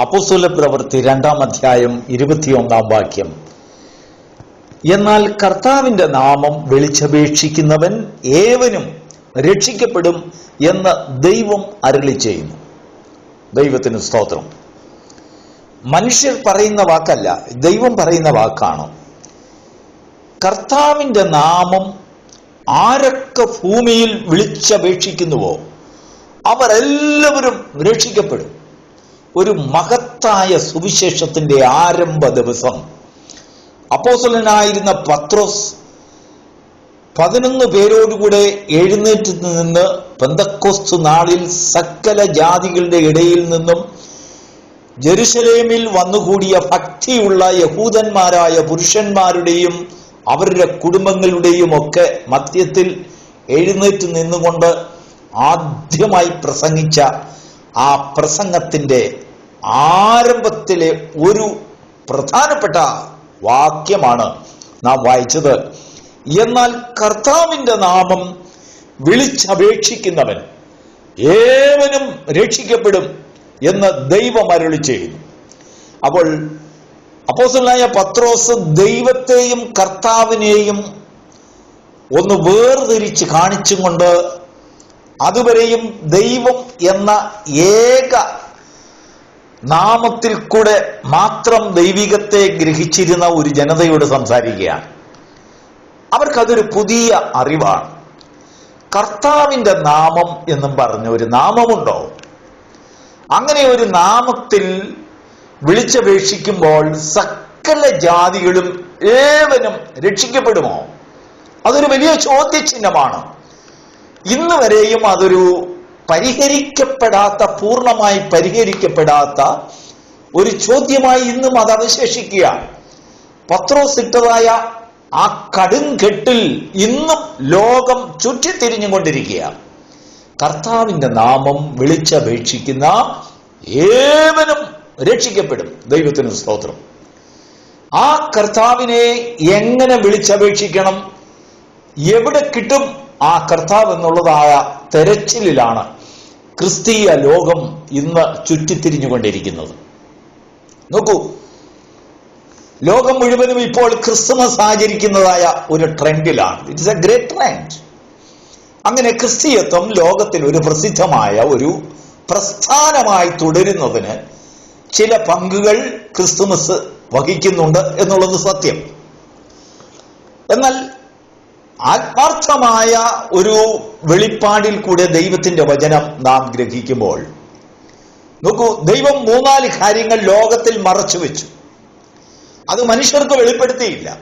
അപ്പോസ്തല പ്രവൃത്തി രണ്ടാം അധ്യായം ഇരുപത്തിയൊന്നാം വാക്യം. എന്നാൽ കർത്താവിന്റെ നാമം വിളിച്ചപേക്ഷിക്കുന്നവൻ ഏവനും രക്ഷിക്കപ്പെടും എന്ന് ദൈവം അരുളി ചെയ്യുന്നു. ദൈവത്തിന് സ്തോത്രം. മനുഷ്യർ പറയുന്ന വാക്കല്ല ദൈവം പറയുന്ന വാക്കാണ്. കർത്താവിന്റെ നാമം ആരൊക്കെ ഭൂമിയിൽ വിളിച്ചപേക്ഷിക്കുന്നുവോ അവരെല്ലാവരും രക്ഷിക്കപ്പെടും. ഒരു മഹത്തായ സുവിശേഷത്തിന്റെ ആരംഭ ദിവസം. അപ്പോസലനായിരുന്ന പത്രോസ് പതിനൊന്ന് പേരോടുകൂടെ എഴുന്നേറ്റ് നിന്ന് പെന്തക്കോസ്തു നാളിൽ സകല ജാതികളുടെ ഇടയിൽ നിന്നും ജെറുസലേമിൽ വന്നുകൂടിയ ഭക്തിയുള്ള യഹൂദന്മാരായ പുരുഷന്മാരുടെയും അവരുടെ കുടുംബങ്ങളുടെയും ഒക്കെ മധ്യത്തിൽ എഴുന്നേറ്റ് നിന്നുകൊണ്ട് ആദ്യമായി പ്രസംഗിച്ച ആ പ്രസംഗത്തിന്റെ ആരംഭത്തിലെ ഒരു പ്രധാനപ്പെട്ട വാക്യമാണ് നാം വായിച്ചത്. എന്നാൽ കർത്താവിന്റെ നാമം വിളിച്ചപേക്ഷിക്കുന്നവൻ ഏവനും രക്ഷിക്കപ്പെടും എന്ന് ദൈവം അരുളി ചെയ്യുന്നു. അപ്പോൾ അപ്പോസലായ പത്രോസ് ദൈവത്തെയും കർത്താവിനെയും ഒന്ന് വേർതിരിച്ച് കാണിച്ചും കൊണ്ട് അതുവരെയും ദൈവം എന്ന ഏക നാമത്തിൽ കൂടെ മാത്രം ദൈവികത്തെ ഗ്രഹിച്ചിരുന്ന ഒരു ജനതയോട് സംസാരിക്കുകയാണ്. അവർക്കതൊരു പുതിയ അറിവാണ്. കർത്താവിന്റെ നാമം എന്നും പറഞ്ഞ ഒരു നാമമുണ്ടോ? അങ്ങനെ ഒരു നാമത്തിൽ വിളിച്ചപേക്ഷിക്കുമ്പോൾ സകല ജാതികളും ഏവനും രക്ഷിക്കപ്പെടുമോ? അതൊരു വലിയ ചോദ്യചിഹ്നമാണ്. ഇന്ന് വരെയും അതൊരു പരിഹരിക്കപ്പെടാത്ത പൂർണമായി പരിഹരിക്കപ്പെടാത്ത ഒരു ചോദ്യമായി ഇന്നും അത് അവശേഷിക്കുകയാണ്. പത്രോസിട്ടതായ ആ കടുംകെട്ടിൽ ഇന്നും ലോകം ചുറ്റിത്തിരിഞ്ഞുകൊണ്ടിരിക്കുകയാണ്. കർത്താവിന്റെ നാമം വിളിച്ചപേക്ഷിക്കുന്ന ഏവനും രക്ഷിക്കപ്പെടും. ദൈവത്തിന് സ്തോത്രം. ആ കർത്താവിനെ എങ്ങനെ വിളിച്ചപേക്ഷിക്കണം? എവിടെ കിട്ടും? ആ കർത്താവ് എന്നുള്ളതായ തെരച്ചിലിലാണ് ക്രിസ്തീയ ലോകം ഇന്ന് ചുറ്റിത്തിരിഞ്ഞുകൊണ്ടിരിക്കുന്നത്. നോക്കൂ ലോകം മുഴുവനും ഇപ്പോൾ ക്രിസ്മസ് ആചരിക്കുന്നതായ ഒരു ട്രെൻഡിലാണ്. ഇറ്റ്സ് എ ഗ്രേറ്റ് ട്രെൻഡ് അങ്ങനെ ക്രിസ്തീയത്വം ലോകത്തിൽ ഒരു പ്രസിദ്ധമായ ഒരു പ്രസ്ഥാനമായി തുടരുന്നതിന് ചില പങ്കുകൾ ക്രിസ്തുമസ് വഹിക്കുന്നുണ്ട് എന്നുള്ളത് സത്യം. എന്നാൽ ആത്മാർത്ഥമായ ഒരു വെളിപ്പാടിൽ കൂടെ ദൈവത്തിന്റെ വചനം നാം ഗ്രഹിക്കുമ്പോൾ നോക്കൂ ദൈവം മൂന്നാൽ കാര്യങ്ങൾ ലോകത്തിൽ മറച്ചു വെച്ചു. അത് മനുഷ്യർക്ക് വെളിപ്പെടുത്തിയില്ല.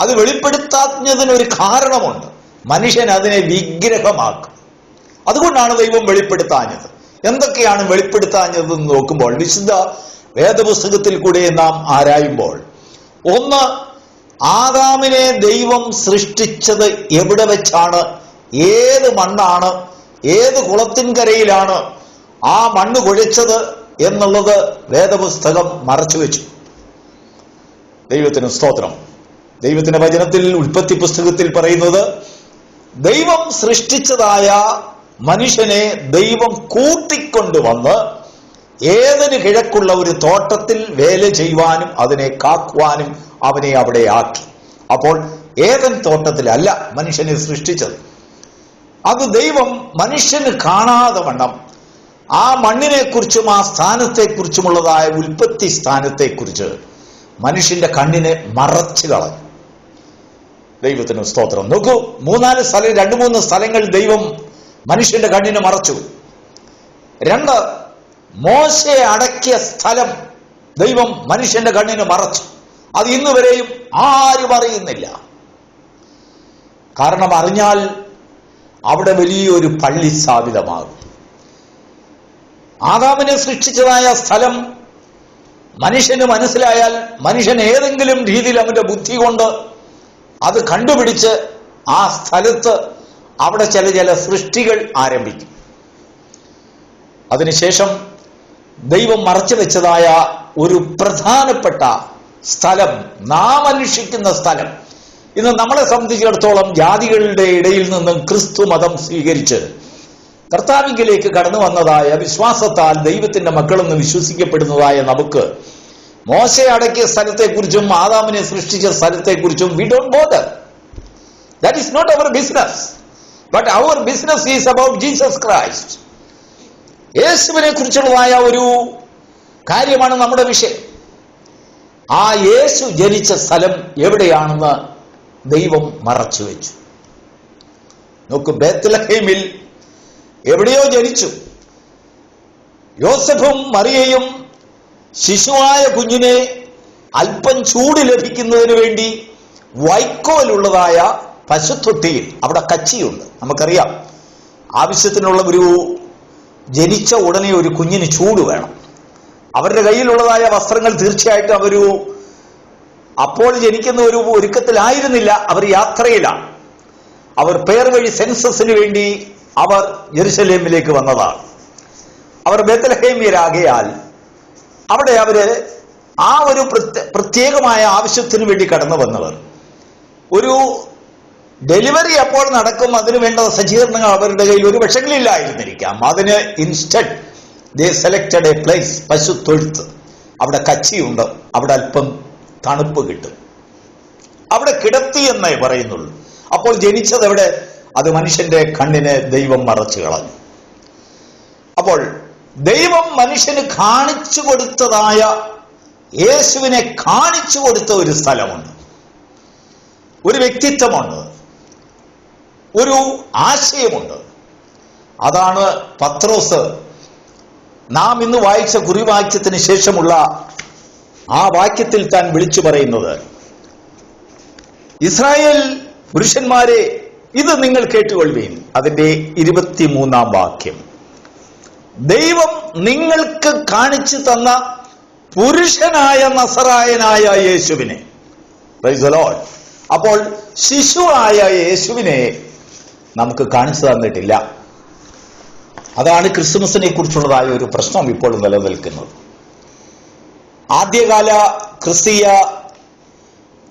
അത് വെളിപ്പെടുത്താത്തതിനൊരു കാരണമുണ്ട്. മനുഷ്യൻ അതിനെ വിഗ്രഹമാക്കും. അതുകൊണ്ടാണ് ദൈവം വെളിപ്പെടുത്താഞ്ഞത്. എന്തൊക്കെയാണ് വെളിപ്പെടുത്താഞ്ഞതെന്ന് നോക്കുമ്പോൾ വിശുദ്ധ വേദപുസ്തകത്തിൽ കൂടെ നാം ആരായുമ്പോൾ ഒന്ന് ആദാമിനെ ദൈവം സൃഷ്ടിച്ചത് എവിടെ വെച്ചാണ്? ഏത് മണ്ണാണ്? ഏത് കുളത്തിൻകരയിലാണ് ആ മണ്ണ് കുഴച്ചത് എന്നുള്ളത് വേദപുസ്തകം മറച്ചു വെച്ചു. ദൈവത്തിന് സ്തോത്രം. ദൈവത്തിന്റെ വചനത്തിൽ ഉൽപ്പത്തി പുസ്തകത്തിൽ പറയുന്നത് ദൈവം സൃഷ്ടിച്ചതായ മനുഷ്യനെ ദൈവം കൂട്ടിക്കൊണ്ടുവന്ന് ഏതിന് കിഴക്കുള്ള ഒരു തോട്ടത്തിൽ വേല ചെയ്യുവാനും അതിനെ കാക്കുവാനും അവനെ അവിടെ ആക്കി. അപ്പോൾ ഏതൻ തോട്ടത്തിലല്ല മനുഷ്യനെ സൃഷ്ടിച്ചത്. അത് ദൈവം മനുഷ്യന് കാണാതെ വണ്ണം. ആ മണ്ണിനെക്കുറിച്ചും ആ സ്ഥാനത്തെക്കുറിച്ചുമുള്ളതായ ഉൽപ്പത്തി സ്ഥാനത്തെക്കുറിച്ച് മനുഷ്യന്റെ കണ്ണിനെ മറച്ചു കളഞ്ഞു. ദൈവത്തിന് സ്തോത്രം. നോക്കൂ മൂന്നാൽ സ്ഥലം രണ്ട് മൂന്ന് സ്ഥലങ്ങൾ ദൈവം മനുഷ്യന്റെ കണ്ണിനെ മറച്ചു. രണ്ട് മോശയെ അടക്കിയ സ്ഥലം ദൈവം മനുഷ്യന്റെ കണ്ണിന് മറച്ചു. അത് ഇന്ന് വരെയും ആരും അറിയുന്നില്ല. കാരണം അറിഞ്ഞാൽ അവിടെ വലിയൊരു പള്ളി സ്ഥാപിതമാകും. ആദാമിനെ സൃഷ്ടിച്ചതായ സ്ഥലം മനുഷ്യന് മനസ്സിലായാൽ മനുഷ്യൻ ഏതെങ്കിലും രീതിയിൽ അവന്റെ ബുദ്ധി കൊണ്ട് അത് കണ്ടുപിടിച്ച് ആ സ്ഥലത്ത് അവിടെ ചില ചില സൃഷ്ടികൾ ആരംഭിക്കും. അതിനുശേഷം ദൈവം മറച്ചു വെച്ചതായ ഒരു പ്രധാനപ്പെട്ട സ്ഥലം നാം അന്വേഷിക്കുന്ന സ്ഥലം. ഇന്ന് നമ്മളെ സംബന്ധിച്ചിടത്തോളം ജാതികളുടെ ഇടയിൽ നിന്നും ക്രിസ്തു മതം സ്വീകരിച്ച് കർത്താവിങ്കിലേക്ക് കടന്നു വന്നതായ വിശ്വാസത്താൽ ദൈവത്തിന്റെ മക്കളെന്ന് വിശ്വസിക്കപ്പെടുന്നതായ നമുക്ക് മോശ അടക്കിയ സ്ഥലത്തെക്കുറിച്ചും ആദാമിനെ സൃഷ്ടിച്ച സ്ഥലത്തെക്കുറിച്ചും we don't bother that is not our business but our business is about Jesus Christ യേശുവിനെ കുറിച്ചുള്ളതായ ഒരു കാര്യമാണ് നമ്മുടെ വിഷയം. ആ യേശു ജനിച്ച സ്ഥലം എവിടെയാണെന്ന് ദൈവം മറച്ചു വെച്ചു. നോക്ക് ബേത്ലഹേമിൽ എവിടെയോ ജനിച്ചു. യോസഫും മറിയയും ശിശുവായ കുഞ്ഞിനെ അല്പം ചൂട് ലഭിക്കുന്നതിന് വേണ്ടി വൈക്കോലുള്ളതായ പശുത്തൊട്ടിയിൽ അവിടെ കച്ചിയുണ്ട്. നമുക്കറിയാം. ആവശ്യത്തിനുള്ള ഒരു ജനിച്ച ഉടനെ ഒരു കുഞ്ഞിന് ചൂട് വേണം. അവരുടെ കയ്യിലുള്ളതായ വസ്ത്രങ്ങൾ തീർച്ചയായിട്ടും അവരു അപ്പോൾ ജനിക്കുന്ന ഒരു ഒരുക്കത്തിലായിരുന്നില്ല. അവർ യാത്രയിലാണ്. അവർ പേർ വഴി സെൻസസിന് വേണ്ടി അവർ ജെറുസലേമിലേക്ക് വന്നതാണ്. അവർ ബേത്തലഹേമ്യരാകയാൽ അവിടെ അവർ ആ ഒരു പ്രത്യേകമായ ആവശ്യത്തിന് വേണ്ടി കടന്നു വന്നവർ. ഒരു ഡെലിവറി അപ്പോൾ നടക്കും. അതിന് വേണ്ട സജ്ജീകരണങ്ങൾ അവരുടെ കയ്യിൽ ഒരു പക്ഷെങ്കിലില്ലായിരുന്നിരിക്കാം അതിന് instead they selected a place പശു തൊഴുത്ത് അവിടെ കച്ചിയുണ്ട്. അവിടെ അല്പം തണുപ്പ് കിട്ടും. അവിടെ കിടത്തി എന്നേ പറയുന്നുള്ളൂ. അപ്പോൾ ജനിച്ചത് എവിടെ? അത് മനുഷ്യന്റെ കണ്ണിനെ ദൈവം മറച്ചു കളഞ്ഞു. അപ്പോൾ ദൈവം മനുഷ്യന് കാണിച്ചു കൊടുത്തതായ യേശുവിനെ കാണിച്ചു കൊടുത്ത ഒരു സ്ഥലമുണ്ട്. ഒരു വ്യക്തിത്വമുണ്ട്. ഒരു ആശയമുണ്ട്. അതാണ് പത്രോസ്. നാം ഇന്ന് വായിച്ച കുറിവാക്യത്തിന് ശേഷമുള്ള ആ വാക്യത്തിൽ താൻ വിളിച്ചു പറയുന്നത്. ഇസ്രായേൽ പുരുഷന്മാരെ ഇത് നിങ്ങൾ കേട്ടുകൊള്ളുവീൻ. അതിന്റെ ഇരുപത്തിമൂന്നാം വാക്യം. ദൈവം നിങ്ങൾക്ക് കാണിച്ചു തന്ന പുരുഷനായ നസറായനായ യേശുവിനെ. അപ്പോൾ ശിശുവായ യേശുവിനെ നമുക്ക് കാണിച്ചു തന്നിട്ടില്ല. അതാണ് ക്രിസ്മസിനെ കുറിച്ചുള്ളതായ ഒരു പ്രശ്നം ഇപ്പോൾ നിലനിൽക്കുന്നത്. ആദ്യകാല ക്രിസ്തീയ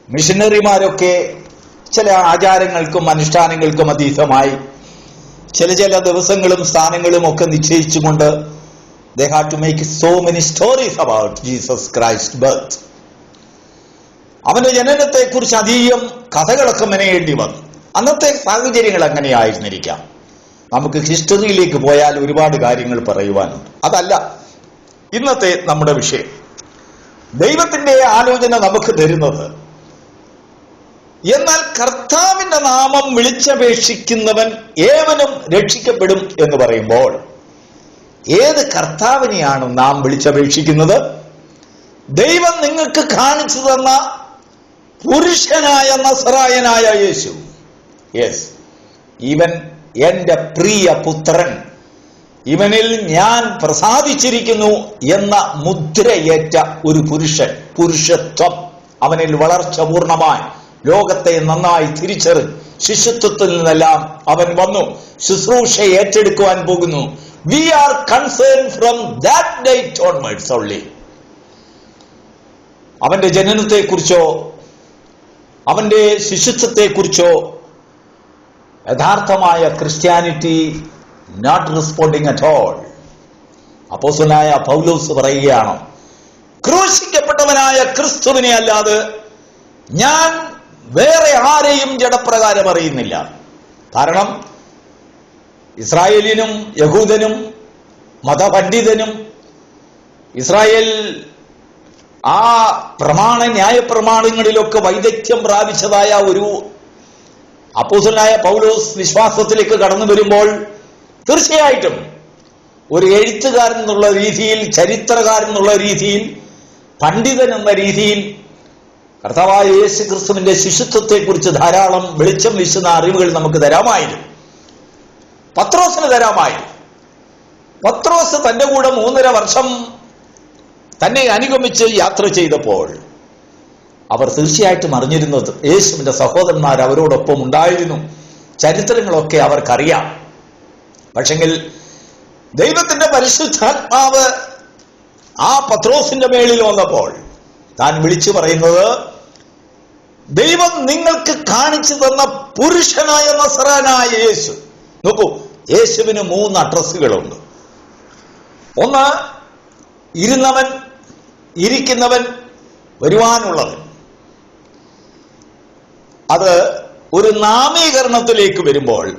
മിഷനറിമാരൊക്കെ ചില ആചാരങ്ങൾക്കും അനുഷ്ഠാനങ്ങൾക്കും അതീതമായി ചില ചില ദിവസങ്ങളും സ്ഥാനങ്ങളും ഒക്കെ നിശ്ചയിച്ചുകൊണ്ട് they have to make so many stories about Jesus Christ birth അവന്റെ ജനനത്തെക്കുറിച്ച് അധികം കഥകളൊക്കെ മെനയേണ്ടി വന്നു. അന്നത്തെ സാഹചര്യങ്ങൾ അങ്ങനെയായിരുന്നിരിക്കാം. നമുക്ക് ഹിസ്റ്ററിയിലേക്ക് പോയാൽ ഒരുപാട് കാര്യങ്ങൾ പറയുവാനുണ്ട്. അതല്ല ഇന്നത്തെ നമ്മുടെ വിഷയം. ദൈവത്തിന്റെ ആലോചന നമുക്ക് തരുന്നത് എന്നാൽ കർത്താവിന്റെ നാമം വിളിച്ചപേക്ഷിക്കുന്നവൻ ഏവനും രക്ഷിക്കപ്പെടും എന്ന് പറയുമ്പോൾ ഏത് കർത്താവിനെയാണ് നാം വിളിച്ചപേക്ഷിക്കുന്നത്? ദൈവം നിങ്ങൾക്ക് കാണിച്ചു തന്ന പുരുഷനായ നസറായനായ യേശു. യെസ് ഇവൻ എന്റെ പ്രിയ പുത്രൻ. ഇവനിൽ ഞാൻ പ്രസാദിച്ചിരിക്കുന്നു എന്ന മുദ്രയേറ്റ ഒരു പുരുഷൻ. പുരുഷത്വം അവനിൽ വളർച്ച പൂർണമായി. ലോകത്തെ നന്നായി തിരിച്ചറി ശിശുത്വത്തിൽ നിന്നെല്ലാം അവൻ വന്നു. ശുശ്രൂഷ ഏറ്റെടുക്കുവാൻ പോകുന്നു. We are concern from that date onwards only അവന്റെ ജനനത്തെക്കുറിച്ചോ അവന്റെ ശിശുത്വത്തെക്കുറിച്ചോ യഥാർത്ഥമായ Christianity not responding at all അപ്പോസനായ Paulose പറയുകയാണ് ക്രൂശിക്കപ്പെട്ടവനായ ക്രിസ്തുവിനെ അല്ലാതെ ഞാൻ വേറെ ആരെയും ജഡപ്രകാരം അറിയുന്നില്ല. കാരണം ഇസ്രായേലിനും യഹൂദനും മതപണ്ഡിതനും ഇസ്രായേൽ ആ പ്രമാണ ന്യായപ്രമാണങ്ങളിലൊക്കെ വൈദഗ്ധ്യം പ്രാപിച്ചതായ ഒരു അപ്പോസലായ പൗലോസ് വിശ്വാസത്തിലേക്ക് കടന്നു വരുമ്പോൾ തീർച്ചയായിട്ടും ഒരു എഴുത്തുകാരൻ എന്നുള്ള രീതിയിൽ ചരിത്രകാരൻ എന്നുള്ള രീതിയിൽ പണ്ഡിതൻ എന്ന രീതിയിൽ കർത്താവായ യേശു ക്രിസ്തുവിന്റെ ശിശുത്വത്തെക്കുറിച്ച് ധാരാളം വെളിച്ചം വീശുന്ന അറിവുകൾ നമുക്ക് തരാമായിരുന്നു. പത്രോസിന് തരാമായിരുന്നു. പത്രോസ് തന്റെ കൂടെ മൂന്നര വർഷം തന്നെ അനുഗമിച്ച് യാത്ര ചെയ്തപ്പോൾ അവർ തീർച്ചയായിട്ടും അറിഞ്ഞിരുന്നത്. യേശുവിന്റെ സഹോദരന്മാർ അവരോടൊപ്പം ഉണ്ടായിരുന്നു. ചരിത്രങ്ങളൊക്കെ അവർക്കറിയാം. പക്ഷെങ്കിൽ ദൈവത്തിന്റെ പരിശുദ്ധാത്മാവ് ആ പത്രോസിന്റെ മേളിൽ വന്നപ്പോൾ താൻ വിളിച്ചു പറയുന്നത് ദൈവം നിങ്ങൾക്ക് കാണിച്ചു തന്ന പുരുഷനായ നസറാനായ യേശു. നോക്കൂ യേശുവിന് മൂന്ന് അഡ്രസ്സുകളുണ്ട്. ഒന്ന് ഇരുന്നവൻ ഇരിക്കുന്നവൻ വരുവാനുള്ളവൻ. അത് ഒരു നാമീകരണത്തിലേക്ക് വരുമ്പോൾ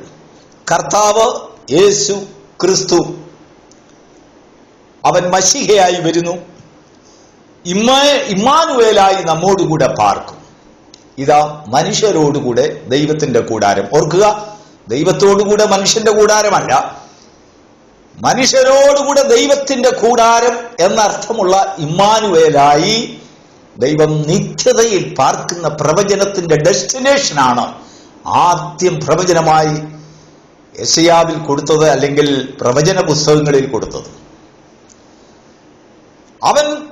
കർത്താവ് യേശു ക്രിസ്തു അവൻ മഷിഹയായി വരുന്നു. ഇമ്മ ഇമ്മാനുവേലായി നമ്മോടുകൂടെ പാർക്കും. ഇതാ മനുഷ്യരോടുകൂടെ ദൈവത്തിന്റെ കൂടാരം. ഓർക്കുക ദൈവത്തോടുകൂടെ മനുഷ്യന്റെ കൂടാരമല്ല. മനുഷ്യരോടുകൂടെ ദൈവത്തിന്റെ കൂടാരം എന്നർത്ഥമുള്ള ഇമ്മാനുവേലായി ദൈവം നിത്യതയിൽ പാർക്കുന്ന പ്രവചനത്തിന്റെ ഡെസ്റ്റിനേഷനാണ് ആദ്യം പ്രവചനമായി യശയാവിൽ കൊടുത്തത് അല്ലെങ്കിൽ പ്രവചന പുസ്തകങ്ങളിൽ കൊടുത്തത്. അവൻ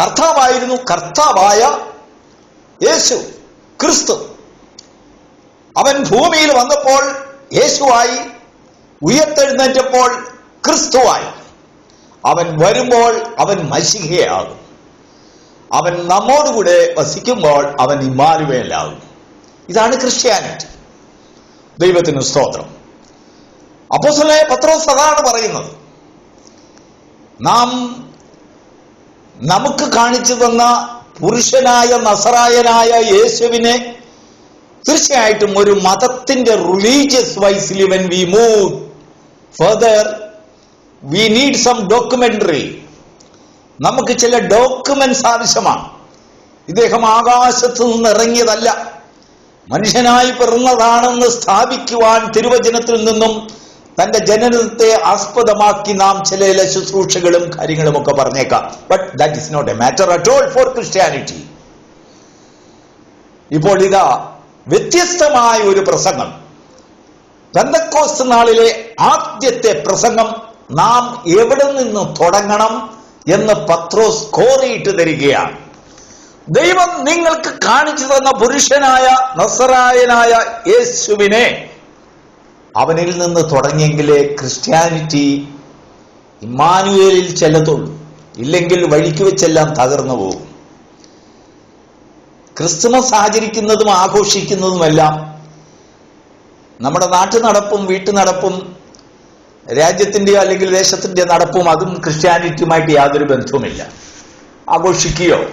കർത്താവായിരുന്നു കർത്താവായ യേശു ക്രിസ്തു. അവൻ ഭൂമിയിൽ വന്നപ്പോൾ യേശുവായി ഉയർത്തെഴുന്നേറ്റപ്പോൾ ക്രിസ്തുവായി. അവൻ വരുമ്പോൾ അവൻ മഷികയാകും അവൻ നമ്മോടുകൂടെ വസിക്കുമ്പോൾ അവൻ ഇമാനുവേലാകും ഇതാണ് ക്രിസ്ത്യാനിറ്റി. ദൈവത്തിന് സ്തോത്രം. അപ്പോസ്തലനായ പത്രോസ് അതാണ് പറയുന്നത്. നാം നമുക്ക് കാണിച്ചു തന്ന പുരുഷനായ നസറായനായ യേശുവിനെ തീർച്ചയായിട്ടും ഒരു മതത്തിന്റെ religious വൈസിൽ when we move further we need some documentary നമുക്ക് ചില ഡോക്യുമെന്റ്സ് ആവശ്യമാണ്. ഇദ്ദേഹം ആകാശത്ത് നിന്ന് ഇറങ്ങിയതല്ല. മനുഷ്യനായി പിറന്നതാണെന്ന് സ്ഥാപിക്കുവാൻ തിരുവചനത്തിൽ നിന്നും തന്റെ ജനനത്തെ ആസ്പദമാക്കി നാം ചില ശുശ്രൂഷകളും കാര്യങ്ങളും ഒക്കെ പറഞ്ഞേക്കാം. But that is not a matter at all for Christianity ഇപ്പോൾ ഇതാ വ്യത്യസ്തമായ ഒരു പ്രസംഗം. ബന്ധക്കോസ് നാളിലെ ആദ്യത്തെ പ്രസംഗം നാം എവിടെ നിന്ന് തുടങ്ങണം? എന്ന് പത്രോസ് കോറിയിട്ട് തരികയാണ്. ദൈവം നിങ്ങൾക്ക് കാണിച്ചു തന്ന പുരുഷനായ നസറായനായ യേശുവിനെ അവനിൽ നിന്ന് തുടങ്ങിയെങ്കിലേ ക്രിസ്ത്യാനിറ്റി ഇമ്മാനുവേലിൽ ചെല്ലത്തുള്ളൂ. ഇല്ലെങ്കിൽ വഴിക്ക് വെച്ചെല്ലാം തകർന്നു പോകും. ക്രിസ്തുമസ് ആചരിക്കുന്നതും ആഘോഷിക്കുന്നതുമെല്ലാം നമ്മുടെ നാട്ടു നടപ്പും വീട്ടു നടപ്പും രാജ്യത്തിന്റെയോ അല്ലെങ്കിൽ ദേശത്തിന്റെ നടപ്പും അതും ക്രിസ്ത്യാനിറ്റിയുമായിട്ട് യാതൊരു ബന്ധവുമില്ല. ആഘോഷിക്കുകയോ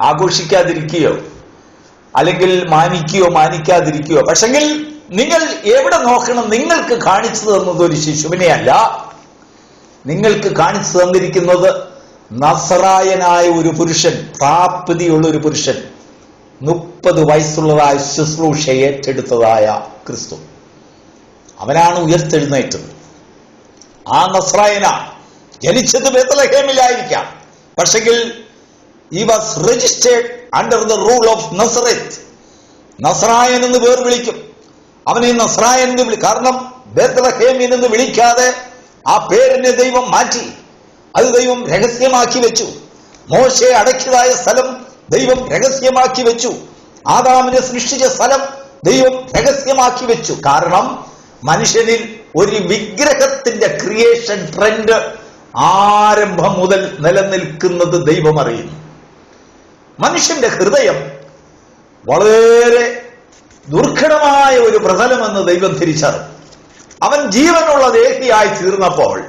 ആഘോഷിക്കാതിരിക്കുകയോ അല്ലെങ്കിൽ മാനിക്കുകയോ മാനിക്കാതിരിക്കുകയോ. പക്ഷെങ്കിൽ നിങ്ങൾ എവിടെ നോക്കണം നിങ്ങൾക്ക് കാണിച്ചു തന്നത് ഒരു ശിശുവിനെയല്ല. നിങ്ങൾക്ക് കാണിച്ചു തന്നിരിക്കുന്നത് നസറായനായ ഒരു പുരുഷൻ പ്രാപ്തിയുള്ള ഒരു പുരുഷൻ മുപ്പത് വയസ്സുള്ളതായ ശുശ്രൂഷ ഏറ്റെടുത്തതായ ക്രിസ്തു. അവനാണ് ഉയർത്തെഴുന്നേറ്റത്. ആ നസ്രായന ജനിച്ചത് ബേത്തലഹേമിലായിരിക്കാം പക്ഷെങ്കിൽ ഈ was registered under the rule of Nazareth നസ്രായൻ എന്ന് പേർ വിളിക്കും. അവനെ നസ്രായൻ എന്ന് വിളി കാരണം ബേത്തലഹേമിൻ എന്ന് വിളിക്കാതെ ആ പേരിനെ ദൈവം മാറ്റി. അത് ദൈവം രഹസ്യമാക്കി വെച്ചു. മോശയെ അടക്കിയതായ സ്ഥലം ദൈവം രഹസ്യമാക്കി വെച്ചു. ആദാമിനെ സൃഷ്ടിച്ച സ്ഥലം ദൈവം രഹസ്യമാക്കി വെച്ചു. കാരണം മനുഷ്യനിൽ ഒരു വിഗ്രഹത്തിന്റെ ക്രിയേഷൻ ട്രെൻഡ് ആരംഭം മുതൽ നിലനിൽക്കുന്നത് ദൈവം അറിയുന്നു. മനുഷ്യന്റെ ഹൃദയം വളരെ ദുർഘടമായ ഒരു പ്രതലമെന്ന് ദൈവം തിരിച്ചറിഞ്ഞു. അവൻ ജീവനുള്ള ദേഹിയായി തീർന്നപ്പോൾ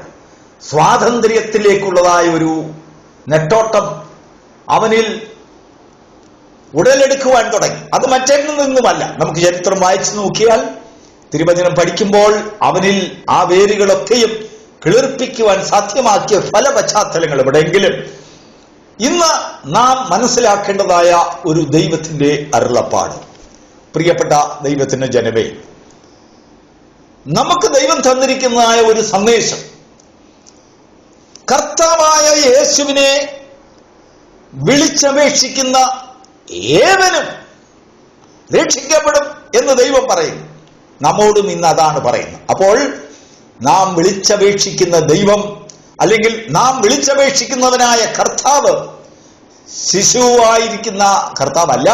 സ്വാതന്ത്ര്യത്തിലേക്കുള്ളതായ ഒരു നെട്ടോട്ടം അവനിൽ ഉടലെടുക്കുവാൻ തുടങ്ങി. അത് മറ്റെങ്ങും നിന്നുമല്ല. നമുക്ക് ചരിത്രം വായിച്ചു നോക്കിയാൽ തിരുവചനം പഠിക്കുമ്പോൾ അവനിൽ ആ വേരുകളൊക്കെയും കിളിർപ്പിക്കുവാൻ സാധ്യമാക്കിയ പല പശ്ചാത്തലങ്ങൾ എവിടെയെങ്കിലും ഇന്ന് നാം മനസ്സിലാക്കേണ്ടതായ ഒരു ദൈവത്തിന്റെ അരുളപ്പാട്. പ്രിയപ്പെട്ട ദൈവത്തിന്റെ ജനമേ നമുക്ക് ദൈവം തന്നിരിക്കുന്നതായ ഒരു സന്ദേശം കർത്താവായ യേശുവിനെ വിളിച്ചപേക്ഷിക്കുന്ന ഏവനും രക്ഷിക്കപ്പെടും എന്ന് ദൈവം പറയുന്നു. നമ്മോടും ഇന്ന് അതാണ് പറയുന്നത്. അപ്പോൾ നാം വിളിച്ചപേക്ഷിക്കുന്ന ദൈവം അല്ലെങ്കിൽ നാം വിളിച്ചപേക്ഷിക്കുന്നവനായ കർത്താവ് ശിശുവായിരിക്കുന്ന കർത്താവല്ല.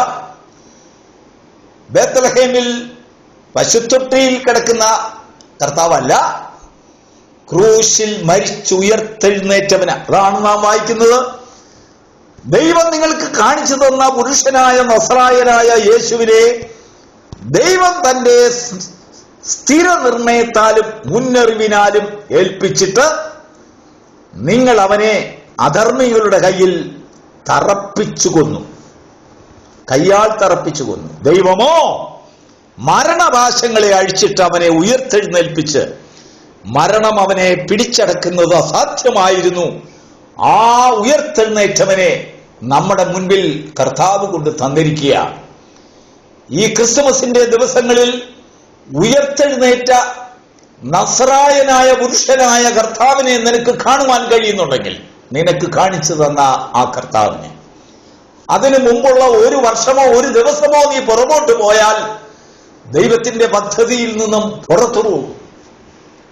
ബേത്തലഹേമിൽ പശുത്തൊട്ടിയിൽ കിടക്കുന്ന കർത്താവല്ല. ക്രൂശിൽ മരിച്ചുയർത്തെഴുന്നേറ്റവന. അതാണ് നാം വായിക്കുന്നത്. ദൈവം നിങ്ങൾക്ക് കാണിച്ചു തന്ന പുരുഷനായ നസറായനായ യേശുവിനെ ദൈവം തന്റെ സ്ഥിരനിർണയത്താലും മുന്നറിവിനാലും ഏൽപ്പിച്ചിട്ട് നിങ്ങൾ അവനെ അധർമ്മികളുടെ കയ്യിൽ തറപ്പിച്ചു കൊന്നു. കയ്യാൽ തറപ്പിച്ചു കൊന്നു. ദൈവമോ മരണപാശങ്ങളെ അഴിച്ചിട്ട് അവനെ ഉയർത്തെഴുന്നേൽപ്പിച്ച് മരണം അവനെ പിടിച്ചടക്കുന്നത് അസാധ്യമായിരുന്നു. ആ ഉയർത്തെഴുന്നേറ്റവനെ നമ്മുടെ മുൻപിൽ കർത്താവ് കൊണ്ട് തന്നിരിക്കുക ഈ ക്രിസ്തുമസിന്റെ ദിവസങ്ങളിൽ ഉയർത്തെഴുന്നേറ്റ നസറായനായ പുരുഷനായ കർത്താവിനെ നിനക്ക് കാണുവാൻ കഴിയുന്നുണ്ടെങ്കിൽ നിനക്ക് കാണിച്ചു തന്ന ആ കർത്താവിനെ. അതിനു മുമ്പുള്ള ഒരു വർഷമോ ഒരു ദിവസമോ നീ പുറകോട്ട് പോയാൽ ദൈവത്തിന്റെ പദ്ധതിയിൽ നിന്നും പുറത്തു പോകും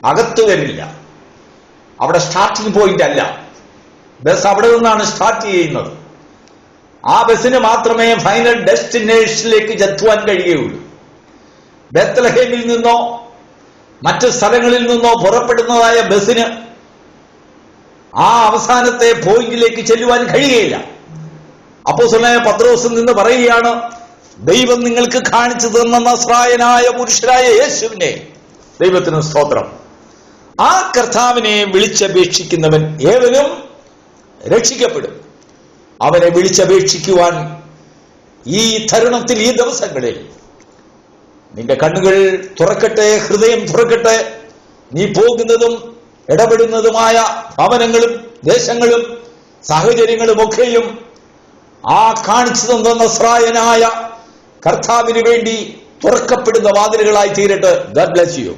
അകത്തു വരില്ല. അവിടെ സ്റ്റാർട്ടിംഗ് പോയിന്റ് അല്ല. ബസ് അവിടെ നിന്നാണ് സ്റ്റാർട്ട് ചെയ്യുന്നത്. ആ ബസ്സിന് മാത്രമേ ഫൈനൽ ഡെസ്റ്റിനേഷനിലേക്ക് ചെത്തുവാൻ കഴിയുകയുള്ളൂ. ബെത്തലഹേമിൽ നിന്നോ മറ്റ് സ്ഥലങ്ങളിൽ നിന്നോ പുറപ്പെടുന്നതായ ബസ്സിന് ആ അവസാനത്തെ പോയിന്റിലേക്ക് ചെല്ലുവാൻ കഴിയുകയില്ല. അപ്പോസ്തലനായ പത്രോസ് നിന്ന് പറയുകയാണ് ദൈവം നിങ്ങൾക്ക് കാണിച്ചു തന്ന നസ്രായനായ പുരുഷനായ യേശുവിനെ ദൈവത്തിന് സ്തോത്രം. ആ കർത്താവിനെ വിളിച്ചപേക്ഷിക്കുന്നവൻ ഏവനും രക്ഷിക്കപ്പെടും. അവനെ വിളിച്ചപേക്ഷിക്കുവാൻ ഈ തരുണത്തിൽ ഈ ദിവസങ്ങളിൽ നിന്റെ കണ്ണുകൾ തുറക്കട്ടെ ഹൃദയം തുറക്കട്ടെ. നീ പോകുന്നതും ഇടപെടുന്നതുമായ ഭവനങ്ങളും ദേശങ്ങളും സാഹചര്യങ്ങളും ഒക്കെയും ആ കാണിച്ചു തന്ന നസ്രായനായ കർത്താവിന് വേണ്ടി തുറക്കപ്പെടുന്ന വാതിലുകളായി തീരട്ടെ. Garh bless you